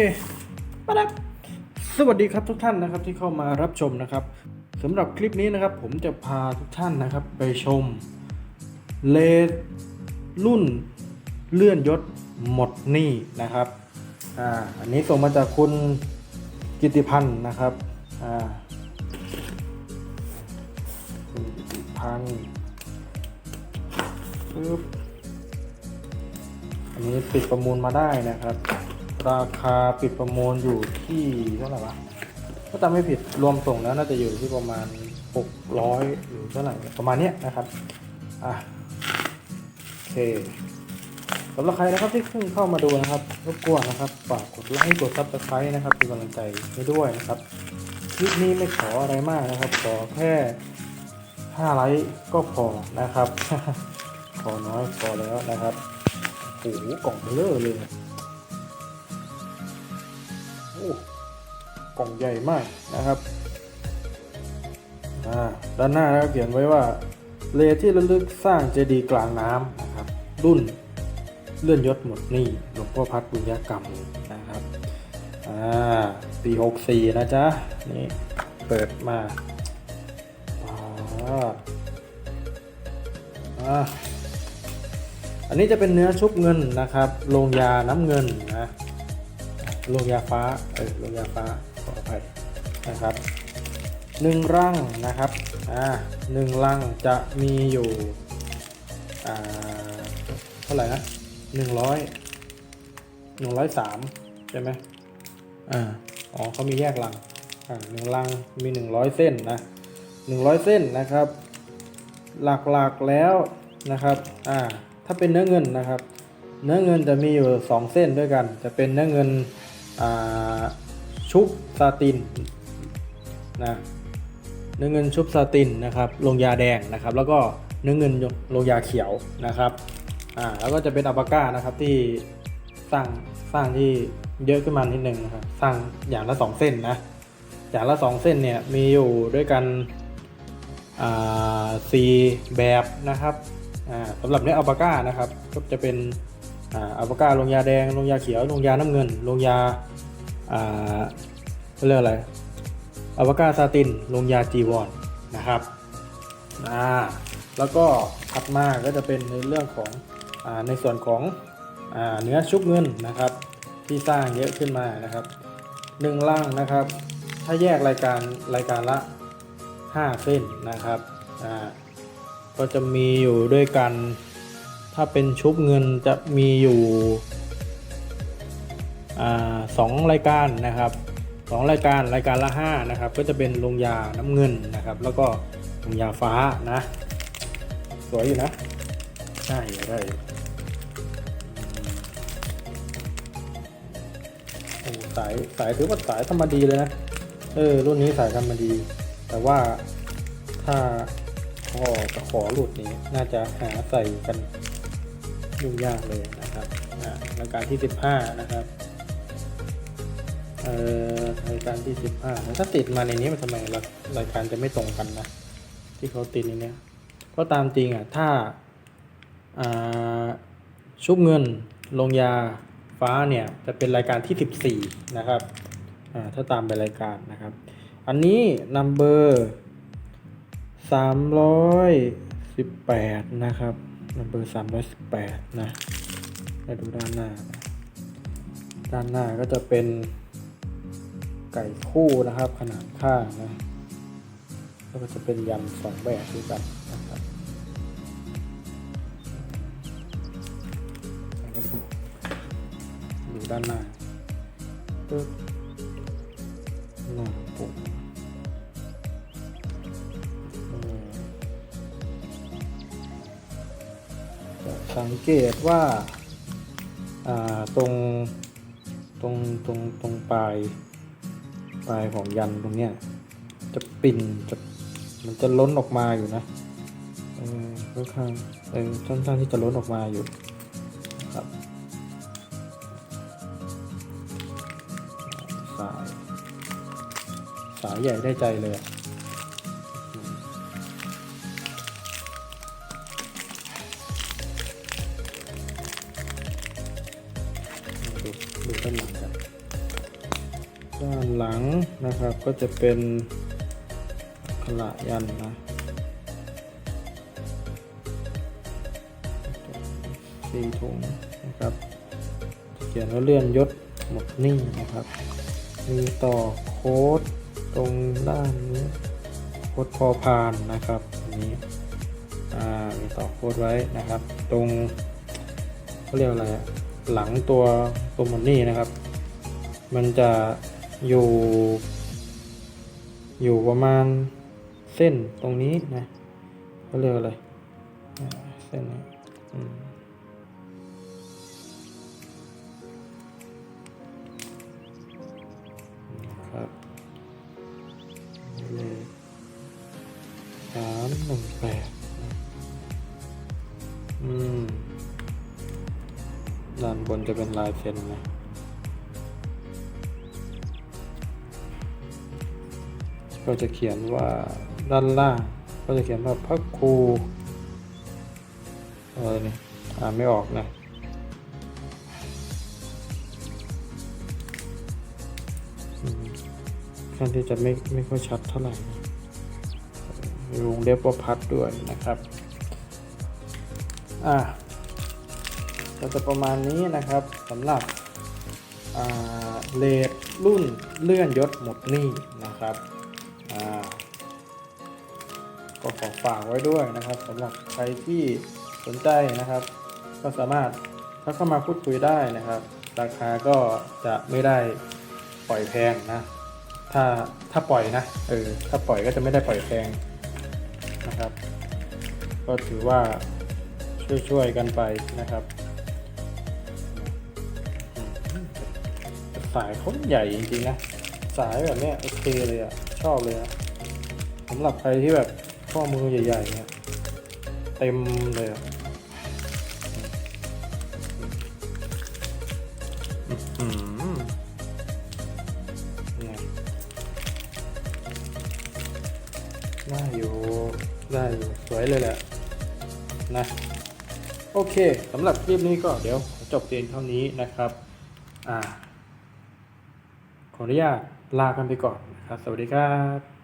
เคมาดับสวัสดีครับทุกท่านนะครับที่เข้ามารับชมนะครับสำหรับคลิปนี้นะครับ ผมจะพาทุกท่านนะครับ ไปชม เลดรุ่นเลื่อนยศหมดหนี้นะครับอ่าอันนี้ส่งมาจากคุณกิติพันธ์นะครับอ่าคุณกิติพันธ์ปึ๊บอันนี้ปิดประมูลมาได้นะครับ ราคาปิดประมูลอยู่ที่เท่าไหร่วะถ้าจำไม่ผิดรวมส่งแล้วน่าจะอยู่ที่ประมาณ 600หรือเท่าไหร่ประมาณเนี้ยนะครับอะโอเคสำหรับใครนะครับที่เพิ่งเข้ามาดูนะครับรบกวนนะครับฝากกดไลค์กดซับสไครต์นะครับเป็นกำลังใจให้ด้วยนะครับคลิปนี้ไม่ขออะไรมากนะครับ ขอแค่5ไลค์ก็พอนะครับพอน้อยพอแล้วนะครับโอ้โหกล่องเบลอเลย กล่องใหญ่มากนะครับด้านหน้าเขียนไว้ว่าเลที่ระลึกสร้างเจดีย์กลางน้ำนะครับ รุ่นเลื่อนยศหมดนี่หลวงพ่อพัดบุญญากรรมนะครับอ่าปี64นะจ๊ะ นี่เปิดมาอ่าอันนี้จะเป็นเนื้อชุบเงินนะครับโรงยาน้ำเงินนะ โรงยาฟ้า เออโรงยาฟ้า ขออภัยนะครับหนึ่งรังนะครับ อ่าหนึ่งรังจะมีอยู่ อ่า เท่าไหร่นะหนึ่งร้อยหนึ่งร้อยสามใช่ไหมอ่า อ๋อเขามีแยกรัง อ่าหนึ่งรังมีหนึ่งร้อยเส้นนะหนึ่งร้อยเส้นนะครับ หลักๆแล้วนะครับ อ่า ถ้าเป็นเนื้อเงินนะครับ เนื้อเงินจะมีอยู่2เส้นด้วยกัน จะเป็นเนื้อเงิน ชุบซาตินนะเนื้อเงินชุบซาตินนะครับลงยาแดงนะครับ แล้วก็เนื้อเงินลงยาเขียวนะครับอ่าแล้วก็จะเป็นอัปาก้านะครับที่สร้างสร้างที่เยอะขึ้นมานิดนึงนะครับสร้างอย่างละ 2 เส้นนะอย่างละ 2 เส้นเนี่ยมีอยู่ด้วยกันอ่าสี่แบบนะครับอ่าสำหรับเนื้ออัปาก้านะครับก็จะเป็น อ่าอัลปาก้าลงยาแดงลงยาเขียวลงยาน้ำเงินลงยาอ่าเรียกอะไรอัลปาก้าซาตินลงยาจีวอนนะครับอ่าแล้วก็ถัดมาก็จะเป็นในเรื่องของอ่าในส่วนของอ่าเนื้อชุบเงินนะครับ ที่สร้างเยอะขึ้นมานะครับหนึ่งล่างนะครับ ถ้าแยกรายการรายการละ 5 เส้นนะครับอ่าก็จะมีอยู่ด้วยกัน ถ้าเป็นชุบเงินจะมีอยู่สองรายการนะครับสองรายการรายการละ5นะครับก็จะเป็นลงยาน้ำเงินนะครับ แล้วก็ลงยาฟ้านะ สวยอยู่นะใช่ได้อยู่โอ้สายสายถือว่าสายทำมาดีเลยนะเออรุ่นนี้สายทำมาดี แต่ว่าถ้าขอตะขอหลุดนี้น่าจะหาใส่กัน ยุ่งยากเลยนะครับรายการที่ 15 นะครับเอ่อรายการที่ 15แล้วถ้าติดมาในนี้มันทำไมรายการจะไม่ตรงกันนะที่เขาติดในนี้เพราะตามจริงอะถ้าอ่าชุบเงินลงยาฟ้าเนี่ยจะเป็นรายการที่ 14 นะครับอ่าถ้าตามไปรายการนะครับ อันนี้นัมเบอร์สามร้อยสิบแปดนะครับ นัมเบอร์สามร้อยสิบแปดนะมาดูด้านหน้านะด้านหน้าก็จะเป็นไก่คู่นะครับขนาดข้างนะแล้วก็จะเป็นยันสองแบบด้วยกันนะครับดูด้านหน้าปึ๊บหน้าปก สังเกตว่าาตรงตรงตรงตรงปลายปลายของยันตรงเนี้ยจะปิ่นจะมันจะล้นออกมาอยู่นะเออค่อนข้างเออค่อนข้างที่จะล้นออกมาอยู่ครับสายสายใหญ่ได้ใจเลยอะ ด้านหลังกันด้านหลังนะครับก็จะเป็นขละยันนะสี่ถุงนะครับเขียนว่าเลื่อนยศหมดหนี้นะครับ มีต่อโค้ดตรงด้านนี้โค้ดพอพานนะครับนี่มีต่อโค้ดไว้นะครับ ตรงเขาเรียกอะไรอะ หลังตัวตัวมดหนี้นะครับ มันจะอยู่ อยู่ประมาณเส้นตรงนี้นะเขาเรียกอะไรเส้นนี้อืมครับเลขสามหนึ่งแปดอืม ด้านบนจะเป็นลายเซ็นนะก็จะเขียนว่าด้านล่าง ก็จะเขียนว่าพระครูอะไรนี่อ่านไม่ออกนะอืมค่อนที่จะไม่ไม่ค่อยชัดเท่าไหร่วงเล็บว่าพัดด้วยนะครับ อ่า ก็จะประมาณนี้นะครับสำหรับเลดรุ่นเลื่อนยศหมดหนี้นะครับก็ขอฝากไว้ด้วยนะครับสำหรับใครที่สนใจนะครับ ก็สามารถทักเข้ามาพูดคุยได้นะครับ ราคาก็จะไม่ได้ปล่อยแพงนะถ้าถ้าปล่อยนะเออถ้าปล่อยก็จะไม่ได้ปล่อยแพงนะครับ ก็ถือว่าช่วยๆกันไปนะครับ สายเขาใหญ่จริงๆนะ สายแบบเนี้ยโอเคเลยอะชอบเลยอะสำหรับใครที่แบบข้อมือใหญ่ๆเนี่ยเต็มเลยอะอืมไงได้อยู่ ได้อยู่สวยเลยแหละนะโอเคสำหรับคลิปนี้ก็เดี๋ยวจบเพียงเท่านี้นะครับ อ่า ขออนุญาตลากันไปก่อนนะครับ สวัสดีครับ